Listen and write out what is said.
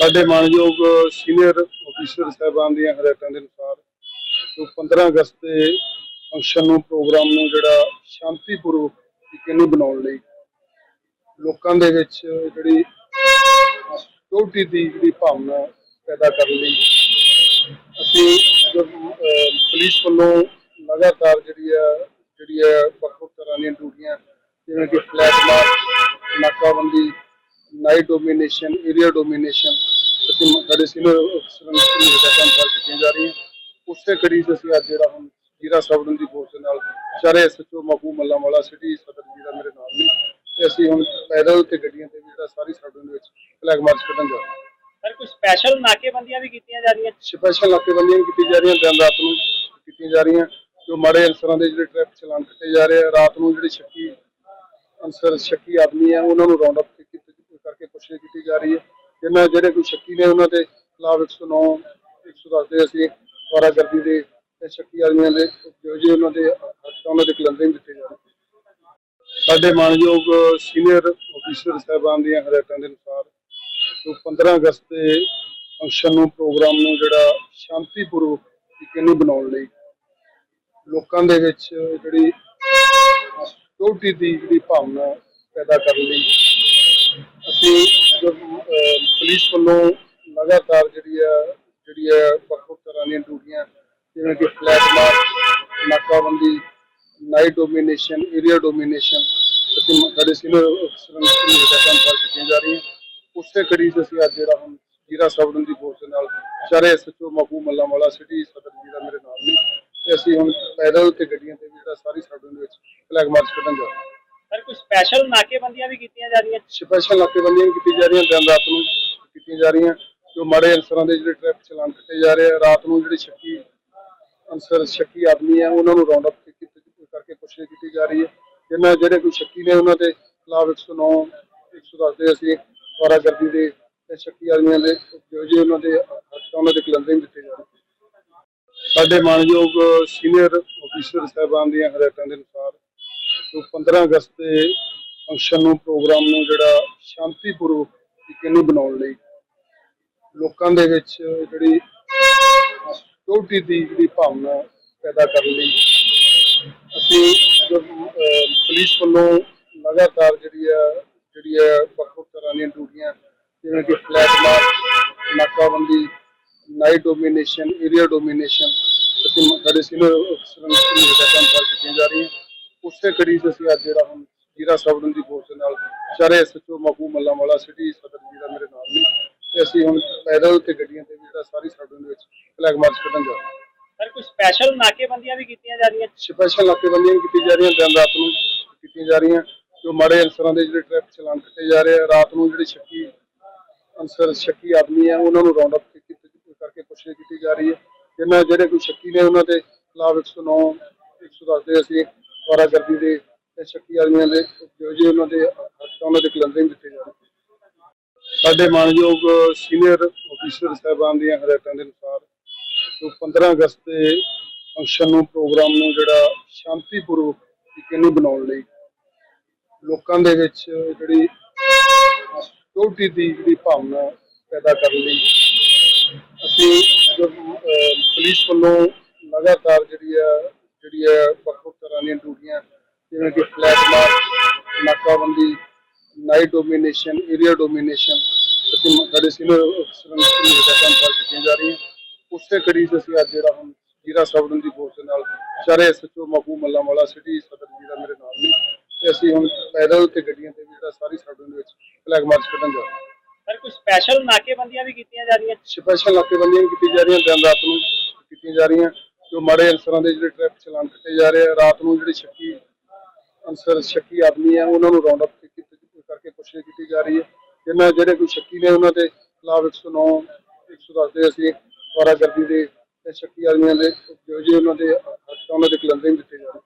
ਸਾਡੇ ਮਾਨਯੋਗ senior officer ਸਾਹਿਬਾਨ ਦੀਆਂ ਹਦਾਇਤਾਂ ਦੇ ਅਨੁਸਾਰ ਜੋ 15 ਅਗਸਤ ਦੇ ਫੰਕਸ਼ਨ ਨੂੰ ਪ੍ਰੋਗਰਾਮ ਨੂੰ ਜਿਹੜਾ ਸ਼ਾਂਤੀਪੂਰਵਕ ਤਰੀਕੇ ਨਾਲ ਬਣਾਉਣ ਲਈ ਲੋਕਾਂ ਦੇ ਵਿੱਚ ਜਿਹੜੀ ਸਿਕਿਉਰਿਟੀ ਦੀ ਜਿਹੜੀ ਭਾਵਨਾ ਪੈਦਾ ਕਰਨ ਲਈ ਅਸੀਂ ਪੁਲਿਸ ਵੱਲੋਂ ਲਗਾਤਾਰ ਜਿਹੜੀ ਆ, ਜਿਹੜੀ ਹੈ ਵੱਖ ਵੱਖ ਤਰ੍ਹਾਂ ਦੀਆਂ ਡਿਊਟੀਆਂ, ਜਿਵੇਂ ਕਿ ਫਲੈਗ ਮਾਰਚ ਨਾਕਾਬੰਦੀ ਨਾਈਟ ਡੋਮੀਨੇਸ਼ਨ ਏਰੀਆ ਡੋਮੀਨੇਸ਼ਨ ਅਸੀਂ ਸਾਡੇ ਸੀਨੀਅਰ ਅਫਸਰਾਂ ਨੂੰ ਹਦਾਇਤਾਂ ਅਨੁਸਾਰ ਕੀਤੀਆਂ ਜਾ ਰਹੀਆਂ। ਉਸੇ ਕੜੀ 'ਚ ਅਸੀਂ ਅੱਜ ਜਿਹੜਾ ਹੁਣ ਜੀਰਾ ਸਬਡਨ ਦੀ ਫੋਰਸ ਨਾਲ ਚਾਰੇ ਐਸਐਚਓ ਮਹਬੂਬ ਮੱਲਾ ਵਾਲਾ ਸਿਟੀ ਸਦਰ ਜੀਰਾ ਮੇਰੇ ਨਾਲ ਨੇ ਤੇ ਅਸੀਂ ਹੁਣ ਪੈਦਲ ਤੇ ਗੱਡੀਆਂ ਤੇ ਵੀ ਜਿਹੜਾ ਸਾਰੀ ਸਬਡਨ ਦੇ ਵਿੱਚ ਫਲੈਗ ਮਾਰਚ ਕੱਢਣ ਜਾ ਰਹੇ ਸਰ ਕੁਝ ਸਪੈਸ਼ਲ ਨਾਕੇਬੰਦੀਆਂ ਵੀ ਕੀਤੀਆਂ ਜਾ ਰਹੀਆਂ? ਸਪੈਸ਼ਲ ਨਾਕੇਬੰਦੀਆਂ ਵੀ ਕੀਤੀ ਜਾ ਰਹੀਆਂ ਦਿਨ ਰਾਤ ਨੂੰ ਕੀਤੀਆਂ ਜਾ ਰਹੀਆਂ ਜੋ ਮਾੜੇ ਅਨਸਰਾਂ ਦੇ ਜਿਹੜੇ ਟ੍ਰੈਫਿਕ ਚਲਾਨ ਕੱਟੇ ਜਾ ਰਹੇ ਆ। ਰਾਤ ਨੂੰ ਜਿਹੜੇ ਸ਼ੱਕੀ ਅਨਸਰ ਸ਼ੱਕੀ ਆਦਮੀ ਆ ਉਹਨਾਂ ਨੂੰ ਰਾਉਂਡ ਅਪ ਪੁੱਛਗਿੱਛ ਕੀਤੀ ਜਾ ਰਹੀ ਹੈ। ਜਿਨ੍ਹਾਂ ਜਿਹੜੇ ਕੋਈ ਸ਼ੱਕੀ ਨੇ ਉਹਨਾਂ ਦੇ ਖਿਲਾਫ 109 110 ਦੇ ਅਸੀਂ ਵਾਰਾਗਰਦੀ ਦੇ ਤੇ ਸ਼ੱਕੀ ਆਦਮੀਆਂ ਦੇ ਜੋ ਜੀ ਉਹਨਾਂ ਦੇ ਉਹਨਾਂ ਦੇ ਕਲੰਦਰਿੰਗ ਦਿੱਤੇ ਜਾ ਰਹੇ ਸਾਡੇ ਮਾਨਯੋਗ ਸੀਨੀਅਰ ਅਫੀਸਰ ਸਾਹਿਬਾਨ ਦੀਆਂ ਹਦਾਇਤਾਂ ਦੇ ਅਨੁਸਾਰ ਜੋ 15 ਅਗਸਤ ਦੇ ਫੰਕਸ਼ਨ ਨੂੰ, ਪ੍ਰੋਗਰਾਮ ਨੂੰ ਜਿਹੜਾ ਸ਼ਾਂਤੀਪੂਰਵਕ ਤਰੀਕੇ ਨੂੰ ਬਣਾਉਣ ਲਈ ਲੋਕਾਂ ਦੇ ਵਿੱਚ ਜਿਹੜੀ ਸਿਕਿਉਰਿਟੀ ਦੀ ਜਿਹੜੀ ਭਾਵਨਾ ਪੈਦਾ ਕਰਨ ਲਈ ਅਸੀਂ ਪੁਲਿਸ ਵੱਲੋਂ ਲਗਾਤਾਰ ਜਿਹੜੀ ਆ, ਜਿਹੜੀ ਹੈ ਵੱਖ ਵੱਖ ਤਰ੍ਹਾਂ ਦੀਆਂ ਡਿਊਟੀਆਂ, ਜਿਵੇਂ ਕਿ ਫਲੈਗ ਮਾਰਚ ਨਾਕਾਬੰਦੀ ਨਾਈਟ ਡੋਮੀਨੇਸ਼ਨ ਏਰੀਆ ਡੋਮੀਨੇਸ਼ਨ ਅਸੀਂ ਸਾਡੇ ਸੀਨੀਅਰ ਅਫਸਰਾਂ ਨੂੰ ਹਦਾਇਤਾਂ ਅਨੁਸਾਰ ਕੀਤੀਆਂ ਜਾ ਰਹੀਆਂ। ਉਸੇ ਕੜੀ 'ਚ ਅਸੀਂ ਅੱਜ ਜਿਹੜਾ ਹੁਣ ਜੀਰਾ ਸਬਡਨ ਦੀ ਫੋਰਸ ਦੇ ਨਾਲ ਚਾਰੇ ਐਸਐਚਓ ਮਹਬੂਬ ਮੱਲਾ ਵਾਲਾ ਸਿਟੀ ਸਦਰ ਜੀਰਾ ਮੇਰੇ ਨਾਲ ਨੇ ਤੇ ਅਸੀਂ ਹੁਣ ਪੈਦਲ ਤੇ ਗੱਡੀਆਂ ਤੇ ਵੀ ਜਿਹੜਾ ਸਾਰੀ ਸਬਡਨ ਦੇ ਵਿੱਚ ਫਲੈਗ ਮਾਰਚ ਕੱਢਣ ਜਾ ਰਹੇ ਹਾਂ। ਸਰ ਕੁਝ ਸਪੈਸ਼ਲ ਨਾਕੇਬੰਦੀਆਂ ਵੀ ਕੀਤੀਆਂ ਜਾ ਰਹੀਆਂ? ਸਪੈਸ਼ਲ ਨਾਕੇਬੰਦੀਆਂ ਵੀ ਕੀਤੀ ਜਾ ਰਹੀਆਂ, ਦਿਨ ਰਾਤ ਨੂੰ ਕੀਤੀਆਂ ਜਾ ਰਹੀਆਂ। ਜੋ ਮਾੜੇ ਅਨਸਰਾਂ ਦੇ ਜਿਹੜੇ ਟ੍ਰੈਫਿਕ ਚਲਾਨ ਕੱਟੇ ਜਾ ਰਹੇ ਆ, ਰਾਤ ਨੂੰ ਜਿਹੜੇ ਸ਼ੱਕੀ ਅਨਸਰ, ਸ਼ੱਕੀ ਆਦਮੀ ਆ, ਉਹਨਾਂ ਨੂੰ ਰਾਉਂਡ ਅਪ ਕਰਕੇ ਪੁੱਛਗਿੱਛ ਕੀਤੀ ਜਾ ਰਹੀ ਹੈ। ਜਿਨ੍ਹਾਂ ਜਿਹੜੇ ਕੋਈ ਸ਼ੱਕੀ ਨੇ ਉਹਨਾਂ ਦੇ ਖਿਲਾਫ 109 110 ਦੇ ਅਸੀਂ ਵਾਰਾਗਰਦੀ ਦੇ ਤੇ ਸ਼ੱਕੀ ਆਦਮੀਆਂ ਦੇ ਜੋ ਜੀ ਉਹਨਾਂ ਦੇ ਉਹਨਾਂ ਦੇ ਕਲੰਦਰਿੰਗ ਦਿੱਤੇ ਜਾ ਰਹੇ ਸਾਡੇ ਮਾਨਯੋਗ ਸੀਨੀਅਰ ਅਫੀਸਰ ਸਾਹਿਬਾਨ ਦੀਆਂ ਹਦਾਇਤਾਂ ਦੇ ਅਨੁਸਾਰ ਜੋ 15 ਅਗਸਤ ਦੇ ਫੰਕਸ਼ਨ ਨੂੰ ਪ੍ਰੋਗਰਾਮ ਨੂੰ ਜਿਹੜਾ ਸ਼ਾਂਤੀਪੂਰਵਕ ਤਰੀਕੇ ਨੂੰ ਬਣਾਉਣ ਲਈ ਲੋਕਾਂ ਦੇ ਵਿੱਚ ਜਿਹੜੀ ਸਿਕਿਉਰਿਟੀ ਦੀ ਜਿਹੜੀ ਭਾਵਨਾ ਪੈਦਾ ਕਰਨ ਲਈ ਅਸੀਂ ਪੁਲਿਸ ਵੱਲੋਂ ਲਗਾਤਾਰ ਜਿਹੜੀ ਆ, ਜਿਹੜੀ ਹੈ ਵੱਖ ਵੱਖ ਤਰ੍ਹਾਂ ਦੀਆਂ ਡਿਊਟੀਆਂ, ਜਿਵੇਂ ਕਿ ਫਲੈਗ ਮਾਰਚ ਨਾਕਾਬੰਦੀ ਨਾਈਟ ਡੋਮੀਨੇਸ਼ਨ ਏਰੀਆ ਡੋਮੀਨੇਸ਼ਨ ਅਸੀਂ ਸਾਡੇ ਸੀਨੀਅਰ ਅਫਸਰਾਂ ਨੂੰ ਹਦਾਇਤਾਂ ਅਨੁਸਾਰ ਕੀਤੀਆਂ ਜਾ ਰਹੀਆਂ। ਉਸੇ ਕੜੀ 'ਚ ਅਸੀਂ ਅੱਜ ਜਿਹੜਾ ਹੁਣ ਜੀਰਾ ਸਬਡਨ ਦੀ ਫੋਰਸ ਦੇ ਨਾਲ ਚਾਰੇ ਐਸਐਚਓ ਮਹਬੂਬ ਮੱਲਾ ਵਾਲਾ ਸਿਟੀ ਸਦਰ ਜੀਰਾ ਮੇਰੇ ਨਾਲ ਨੇ। ਤੇ ਅਸੀਂ ਹੁਣ ਪੈਦਲ ਤੇ ਗੱਡੀਆਂ ਤੇ ਜਿਹੜਾ ਸਾਰੀ ਸਬਡਨ ਦੇ ਵਿੱਚ ਫਲੈਗ ਮਾਰਚ ਕੱਢਣ ਜਾ ਰਹੇ ਸਰ ਕੁਝ ਸਪੈਸ਼ਲ ਨਾਕੇਬੰਦੀਆਂ ਵੀ ਕੀਤੀਆਂ ਜਾ ਰਹੀਆਂ? ਸਪੈਸ਼ਲ ਨਾਕੇਬੰਦੀਆਂ ਵੀ ਕੀਤੀ ਜਾ ਰਹੀਆਂ ਦਿਨ ਰਾਤ ਨੂੰ ਕੀਤੀਆਂ ਜਾ ਰਹੀਆਂ ਜੋ ਮਾੜੇ ਅਨਸਰਾਂ ਦੇ ਜਿਹੜੇ ਟ੍ਰੈਫਿਕ ਚਲਾਨ ਕੱਟੇ ਜਾ ਰਹੇ ਆ ਰਾਤ ਨੂੰ ਜਿਹੜੇ ਸ਼ੱਕੀ ਅਨਸਰ ਸ਼ੱਕੀ ਆਦਮੀ ਆ ਉਹਨਾਂ ਨੂੰ ਰਾਉਂਡ ਅਪ ਕਰਕੇ ਪੁੱਛਗਿੱਛ ਕੀਤੀ ਜਾ ਰਹੀ ਹੈ। ਜਿਨ੍ਹਾਂ ਜਿਹੜੇ ਕੋਈ ਸ਼ੱਕੀ ਨੇ ਉਹਨਾਂ ਦੇ ਖਿਲਾਫ 109 110 ਦੇ ਅਸੀਂ ਵਾਰਾਗਰਦੀ ਦੇ ਤੇ ਸ਼ੱਕੀ ਆਦਮੀਆਂ ਦੇ ਜੋ ਜੀ ਉਹਨਾਂ ਦੇ ਹੱਥ ਉਹਨਾਂ ਦੇ ਕਲੰਦਰਿੰਗ ਦਿੱਤੇ ਜਾ ਰਹੇ ਸਾਡੇ ਮਾਨਯੋਗ ਸੀਨੀਅਰ ਅਫੀਸਰ ਸਾਹਿਬਾਨ ਦੀਆਂ ਹਦਾਇਤਾਂ ਦੇ ਅਨੁਸਾਰ ਜੋ 15 ਅਗਸਤ ਦੇ ਫੰਕਸ਼ਨ ਨੂੰ, ਪ੍ਰੋਗਰਾਮ ਨੂੰ ਜਿਹੜਾ ਸ਼ਾਂਤੀਪੂਰਵਕ ਤਰੀਕੇ ਨਾਲ ਬਣਾਉਣ ਲਈ ਲੋਕਾਂ ਦੇ ਵਿੱਚ ਜਿਹੜੀ ਸਿਕਿਉਰਿਟੀ ਦੀ ਜਿਹੜੀ ਭਾਵਨਾ ਪੈਦਾ ਕਰਨ ਲਈ ਅਸੀਂ ਪੁਲਿਸ ਵੱਲੋਂ ਲਗਾਤਾਰ ਜਿਹੜੀ ਆ ਜਿਹੜੀ ਹੈ ਵੱਖ ਵੱਖ ਤਰ੍ਹਾਂ ਦੀਆਂ ਡਿਊਟੀਆਂ ਜਿਵੇਂ ਕਿ ਫਲੈਗ ਮਾਰਚ ਨਾਕਾਬੰਦੀ ਨਾਈਟ ਡੋਮੀਨੇਸ਼ਨ ਏਰੀਆ ਡੋਮੀਨੇਸ਼ਨ ਅਸੀਂ ਸਾਡੇ ਸੀਨੀਅਰ ਅਫਸਰਾਂ ਨੂੰ ਹਦਾਇਤਾਂ ਅਨੁਸਾਰ ਕੀਤੀਆਂ ਜਾ ਰਹੀਆਂ ਉਸੇ ਕੜੀ ਅਸੀਂ ਅੱਜ ਜਿਹੜਾ ਹੁਣ ਜੀਰਾ ਸਬਡਨ ਦੀ ਫੋਰਸ ਨਾਲ ਚਾਰੇ ਐਸਐਚਓ ਮਹਬੂਬ ਮੱਲਾ ਵਾਲਾ ਸਿਟੀ ਸਦਰ ਜੀਰਾ ਮੇਰੇ ਨਾਲ ਨੇ। ਤੇ ਅਸੀਂ ਹੁਣ ਪੈਦਲ ਤੇ ਗੱਡੀਆਂ ਤੇ ਵੀ ਜਿਹੜਾ ਸਾਰੀ ਸਬਡਨ ਦੇ ਵਿੱਚ ਫਲੈਗ ਮਾਰਚ ਕੱਢਣ ਜਾ ਰਹੇ ਹਾਂ। ਸਰ ਕੁਝ ਸਪੈਸ਼ਲ ਨਾਕੇਬੰਦੀਆਂ ਵੀ ਕੀਤੀਆਂ ਜਾ ਰਹੀਆਂ? ਸਪੈਸ਼ਲ ਨਾਕੇਬੰਦੀਆਂ ਵੀ ਕੀਤੀ ਜਾ ਰਹੀਆਂ ਦਿਨ ਰਾਤ ਨੂੰ ਕੀਤੀਆਂ ਜਾ ਰਹੀਆਂ। ਜੋ ਮਾੜੇ ਅਨਸਰਾਂ ਦੇ ਜਿਹੜੇ ਟ੍ਰੈਫਿਕ ਚਲਾਨ ਕੱਟੇ ਜਾ ਰਹੇ ਆ ਰਾਤ ਨੂੰ ਜਿਹੜੇ ਸ਼ੱਕੀ ਅਨਸਰ ਸ਼ੱਕੀ ਆਦਮੀ ਹੈ, ਉਹਨਾਂ ਨੂੰ ਰਾਉਂਡ ਅਪ ਕਰਕੇ ਪੁੱਛਗਿੱਛ ਕੀਤੀ ਜਾ ਰਹੀ ਹੈ। ਜਿਨ੍ਹਾਂ ਜਿਹੜੇ ਕੋਈ ਸ਼ੱਕੀ ਨੇ ਉਹਨਾਂ ਦੇ ਖਿਲਾਫ 109 110 ਦੇ ਅਸੀਂ ਵਾਰਾਗਰਦੀ ਦੇ ਤੇ ਸ਼ੱਕੀ ਆਦਮੀਆਂ ਦੇ, ਜੋ, ਜੀ ਉਹਨਾਂ ਦੇ ਹੱਥ, ਉਹਨਾਂ ਦੇ ਕਲੰਦਰਿੰਗ ਦਿੱਤੇ ਜਾ ਰਹੇ